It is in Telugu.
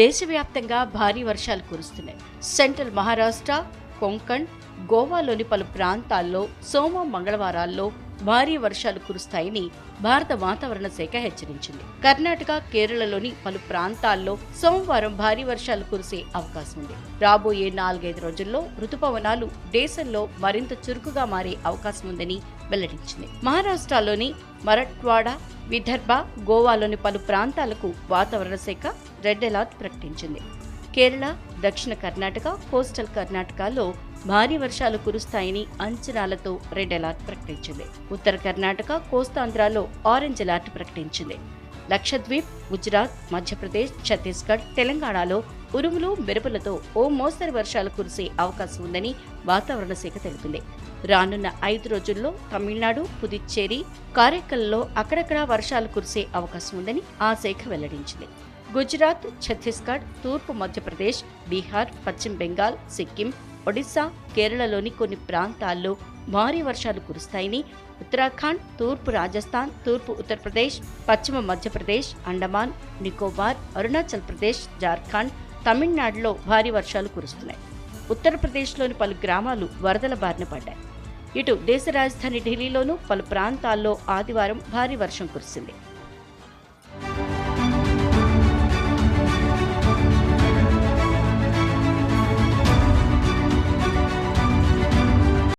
దేశవ్యాప్తంగా భారీ వర్షాలు కురుస్తున్నాయి. సెంట్రల్ మహారాష్ట్ర కొంకణ్ గోవాలోని పలు ప్రాంతాల్లో సోమ మంగళవారాల్లో భారీ వర్షాలు కురుస్తాయని భారత వాతావరణ శాఖ హెచ్చరించింది. కర్ణాటక కేరళలోని పలు ప్రాంతాల్లో సోమవారం భారీ వర్షాలు కురిసే అవకాశం ఉంది. రాబోయే నాలుగైదు రోజుల్లో రుతుపవనాలు దేశంలో మరింత చురుకుగా మారే అవకాశం ఉందని వెల్లడించింది. మహారాష్ట్రలోని మరట్వాడ విదర్భ గోవాలోని పలు ప్రాంతాలకు వాతావరణ శాఖ రెడ్ అలర్ట్ ప్రకటించింది. కేరళ దక్షిణ కర్ణాటక కోస్టల్ కర్ణాటకలో భారీ వర్షాలు కురుస్తాయని అంచనాలతో రెడ్ అలర్ట్ ప్రకటించింది. ఉత్తర కర్ణాటక కోస్తాంధ్రాలో ఆరెంజ్ అలర్ట్ ప్రకటించింది. లక్షద్వీప్ గుజరాత్ మధ్యప్రదేశ్ ఛత్తీస్గఢ్ తెలంగాణలో ఉరుములు మెరుపులతో ఓ మోస్తరు వర్షాలు కురిసే అవకాశం ఉందని వాతావరణ శాఖ తెలిపింది. రానున్న ఐదు రోజుల్లో తమిళనాడు పుదుచ్చేరి కారైకల్లో అక్కడక్కడా వర్షాలు కురిసే అవకాశం ఉందని ఆ శాఖ వెల్లడించింది. గుజరాత్ ఛత్తీస్గఢ్ తూర్పు మధ్యప్రదేశ్ బీహార్ పశ్చిమ బెంగాల్ సిక్కిం ఒడిశా కేరళలోని కొన్ని ప్రాంతాల్లో భారీ వర్షాలు కురుస్తాయని ఉత్తరాఖండ్ తూర్పు రాజస్థాన్ తూర్పు ఉత్తరప్రదేశ్ పశ్చిమ మధ్యప్రదేశ్ అండమాన్ నికోబార్ అరుణాచల్ ప్రదేశ్ జార్ఖండ్ తమిళనాడులో భారీ వర్షాలు కురుస్తున్నాయి. ఉత్తరప్రదేశ్లోని పలు గ్రామాలు వరదల బారిన పడ్డాయి. ఇటు దేశ రాజధాని ఢిల్లీలోనూ పలు ప్రాంతాల్లో ఆదివారం భారీ వర్షం కురిసింది.